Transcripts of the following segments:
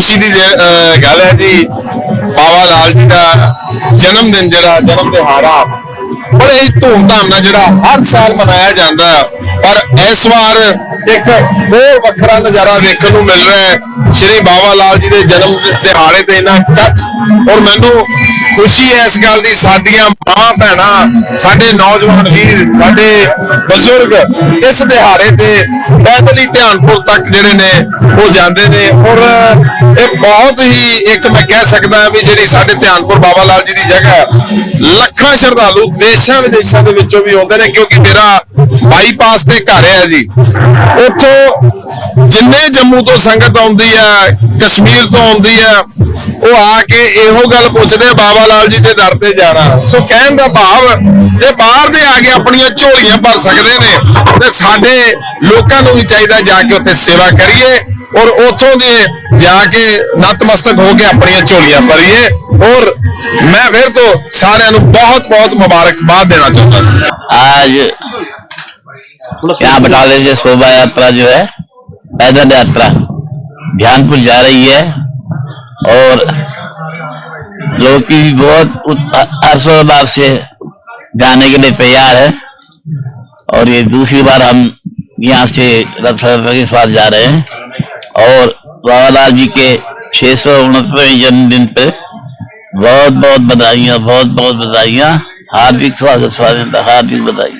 ਖੁਸ਼ੀ ਦੀ ਜੇ- ਅਹ, ਗੱਲ ਹੈ ਜੀ ਬਾਬਾ ਲਾਲ ਜੀ ਦਾ ਜਨਮ ਦਿਨ ਜਿਹੜਾ, ਜਨਮ ਦਿਹਾੜਾ ਬੜੇ ਹੀ ਧੂਮਧਾਮ ਨਾਲ ਜਿਹੜਾ ਹਰ ਸਾਲ ਮਨਾਇਆ ਜਾਂਦਾ ਹੈ। ਪਰ ਇਸ ਵਾਰ ਇੱਕ ਹੋਰ ਵੱਖਰਾ ਨਜ਼ਾਰਾ ਵੇਖਣ ਨੂੰ ਮਿਲ ਰਿਹਾ ਹੈ। ਸ਼੍ਰੀ ਬਾਬਾ ਲਾਲ ਜੀ ਦੇ ਜਨਮ ਦਿਹਾੜੇ ਤੇ ਇਹਨਾਂ ਇਕੱਠ। ਔਰ ਮੈਨੂੰ ਖੁਸ਼ੀ ਹੈ ਇਸ ਗੱਲ ਦੀ, ਸਾਡੀਆਂ ਮਾਵਾਂ ਭੈਣਾਂ, ਸਾਡੇ ਨੌਜਵਾਨ ਵੀਰ, ਸਾਡੇ ਬਜ਼ੁਰਗ ਇਸ ਦਿਹਾੜੇ ਤੇ ਬਹੁਤ ਹੀ ਧਿਆਨਪੁਰ ਤੱਕ ਜਿਹੜੇ ਨੇ, ਉਹ ਜਾਂਦੇ ਨੇ। ਔਰ ਇਹ ਬਹੁਤ ਹੀ ਇੱਕ ਮੈਂ ਕਹਿ ਸਕਦਾ ਵੀ ਜਿਹੜੀ ਸਾਡੇ ਧਿਆਨਪੁਰ ਬਾਬਾ ਲਾਲ ਜੀ ਦੀ ਜਗ੍ਹਾ, ਲੱਖਾਂ ਸ਼ਰਧਾਲੂ ਦੇਸ਼ਾਂ ਵਿਦੇਸ਼ਾਂ ਦੇ ਵਿੱਚੋਂ ਵੀ ਆਉਂਦੇ ਨੇ, ਕਿਉਂਕਿ ਮੇਰਾ ਬਾਈਪਾਸ ਤੇ ਘਰ ਹੈ ਜੀ। ਉੱਥੋਂ ਜਿੰਨੇ ਜੰਮੂ ਤੋਂ ਸੰਗਤ ਆਉਂਦੀ ਹੈ ਕਸ਼ਮੀਰ ਤੋਂ ਆਉਂਦੀ ਹੈ ਉਹ ਆ ਕੇ ਇਹੋ ਗੱਲ ਪੁੱਛਦੇ ਬਾਬਾ ਲਾਲ ਜੀ ਦੇ ਦਰ ਤੇ ਜਾਣਾ। ਸੋ ਕਹਿਣ ਦਾ ਭਾਵ ਇਹ ਬਾਹਰ ਦੇ ਆ ਕੇ ਆਪਣੀਆਂ ਝੋਲੀਆਂ ਭਰ ਸਕਦੇ ਨੇ, ਤੇ ਸਾਡੇ ਲੋਕਾਂ ਨੂੰ ਵੀ ਚਾਹੀਦਾ ਜਾ ਕੇ ਉੱਥੇ ਸੇਵਾ ਕਰੀਏ ਔਰ ਉਥੋਂ ਦੇ ਜਾ ਕੇ ਨਤਮਸਤਕ ਹੋ ਕੇ ਆਪਣੀਆਂ ਝੋਲੀਆਂ ਭਰੀਏ। ਔਰ ਮੈਂ ਫਿਰ ਤੋਂ ਸਾਰਿਆਂ ਨੂੰ ਬਹੁਤ ਬਹੁਤ ਮੁਬਾਰਕਬਾਦ ਦੇਣਾ ਚਾਹੁੰਦਾ। आज यहाँ बटाले से शोभा यात्रा जो है पैदल यात्रा ध्यानपुर जा रही है और लोग की भी बहुत हर्षोल्लास से जाने के लिए तैयार है। और ये दूसरी बार हम यहाँ से रथ यात्रा के साथ जा रहे हैं। और बाबालाल जी के छह सौ उनहत्तरवें जन्मदिन पे बहुत बहुत बधाइयाँ बहुत बहुत बधाइयाँ। हार्दिक स्वागत स्वागत हार्दिक बधाइयाँ।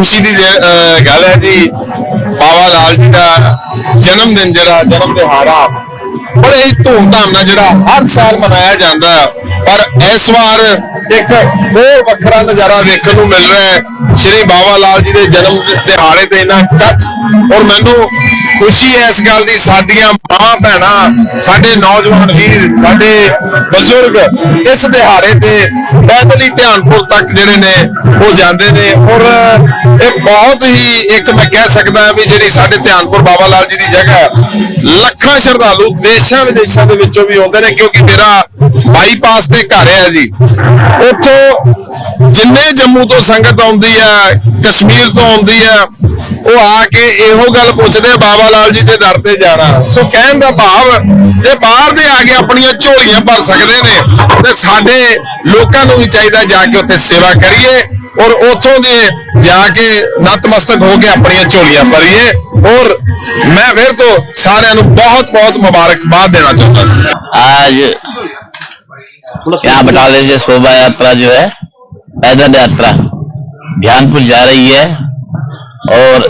ਖੁਸ਼ੀ ਦੀ ਗੱਲ ਹੈ ਜੀ। ਬਾਬਾ ਲਾਲ ਜੀ ਦਾ ਜਨਮ ਦਿਨ ਜਿਹੜਾ, ਜਨਮ ਦਿਹਾੜਾ ਬੜੇ ਧੂਮਧਾਮ ਨਾਲ ਜਿਹੜਾ ਹਰ ਸਾਲ ਮਨਾਇਆ ਜਾਂਦਾ। ਹੈ। ਪਰ ਇਸ ਵਾਰ ਇੱਕ ਹੋਰ ਵੱਖਰਾ ਨਜ਼ਾਰਾ ਵੇਖਣ ਨੂੰ ਮਿਲ ਰਿਹਾ ਹੈ। ਸ਼੍ਰੀ ਬਾਬਾ ਲਾਲ ਜੀ ਦੇ ਜਨਮ ਦਿਹਾੜੇ ਤੇ ਇਹਨਾਂ ਇਕੱਠ ਔਰ ਮੈਨੂੰ ਖੁਸ਼ੀ ਹੈ ਇਸ ਗੱਲ ਦੀ, ਸਾਡੀਆਂ ਮਾਵਾਂ ਭੈਣਾਂ, ਸਾਡੇ ਨੌਜਵਾਨ ਵੀਰ, ਸਾਡੇ ਬਜ਼ੁਰਗ ਇਸ ਦਿਹਾੜੇ ਤੇ ਪੈਦਲ ਹੀ ਧਿਆਨਪੁਰ ਤੱਕ ਜਿਹੜੇ ਨੇ, ਉਹ ਜਾਂਦੇ ਨੇ। ਔਰ ਇਹ ਬਹੁਤ ਹੀ ਇੱਕ ਮੈਂ ਕਹਿ ਸਕਦਾ ਵੀ ਜਿਹੜੀ ਸਾਡੇ ਧਿਆਨਪੁਰ ਬਾਬਾ ਲਾਲ ਜੀ ਦੀ ਜਗ੍ਹਾ, ਲੱਖਾਂ ਸ਼ਰਧਾਲੂ ਦੇਸ਼ਾਂ ਵਿਦੇਸ਼ਾਂ ਦੇ ਵਿੱਚੋਂ ਵੀ ਆਉਂਦੇ ਨੇ, ਕਿਉਂਕਿ ਮੇਰਾ ਬਾਈਪਾਸ ਤੇ ਘਰ ਹੈ ਜੀ। ਉੱਥੋਂ ਜਿੰਨੇ ਜੰਮੂ ਤੋਂ ਸੰਗਤ ਆਉਂਦੀ ਹੈ, ਕਸ਼ਮੀਰ ਤੋਂ ਆਉਂਦੀ ਹੈ ਉਹ ਆ ਕੇ ਇਹੋ ਗੱਲ ਪੁੱਛਦੇ ਆ, ਬਾਬਾ ਲਾਲ ਜੀ ਦੇ ਦਰ ਤੇ ਜਾਣਾ ਸੋ ਕਹਿਣ ਦਾ ਭਾਵ ਇਹ ਬਾਹਰ ਦੇ ਆ ਕੇ ਆਪਣੀਆਂ ਝੋਲੀਆਂ ਭਰ ਸਕਦੇ ਨੇ ਤੇ ਸਾਡੇ ਲੋਕਾਂ ਨੂੰ ਵੀ ਚਾਹੀਦਾ ਜਾ ਕੇ ਉੱਥੇ ਸੇਵਾ ਕਰੀਏ ਔਰ ਉਥੋਂ ਦੇ ਜਾ ਕੇ ਨਤਮਸਤਕ ਹੋ ਕੇ ਆਪਣੀਆਂ ਝੋਲੀਆਂ ਭਰੀਏ ਔਰ ਮੈਂ ਫਿਰ ਤੋਂ ਸਾਰਿਆਂ ਨੂੰ ਬਹੁਤ ਬਹੁਤ ਮੁਬਾਰਕਬਾਦ ਦੇਣਾ ਚਾਹੁੰਦਾ आज यहाँ बटाले से शोभा यात्रा जो है पैदल यात्रा ध्यानपुर जा रही है और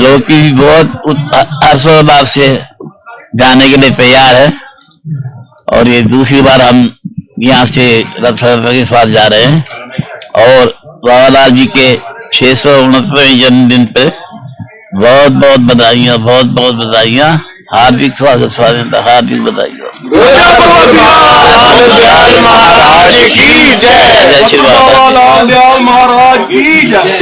लोग की भी बहुत हर्षोल्लास से जाने के लिए तैयार है। और ये दूसरी बार हम यहाँ से रथ यात्रा के साथ जा रहे हैं। और बाबालाल जी के छह सौ उनहत्तरवें जन्मदिन पे बहुत बहुत बधाइयाँ बहुत बहुत बधाइयाँ। हार्दिक स्वागत स्वागत हार्दिक बधाइयाँ। महाराज की जय। जय श्री महाराज की जय।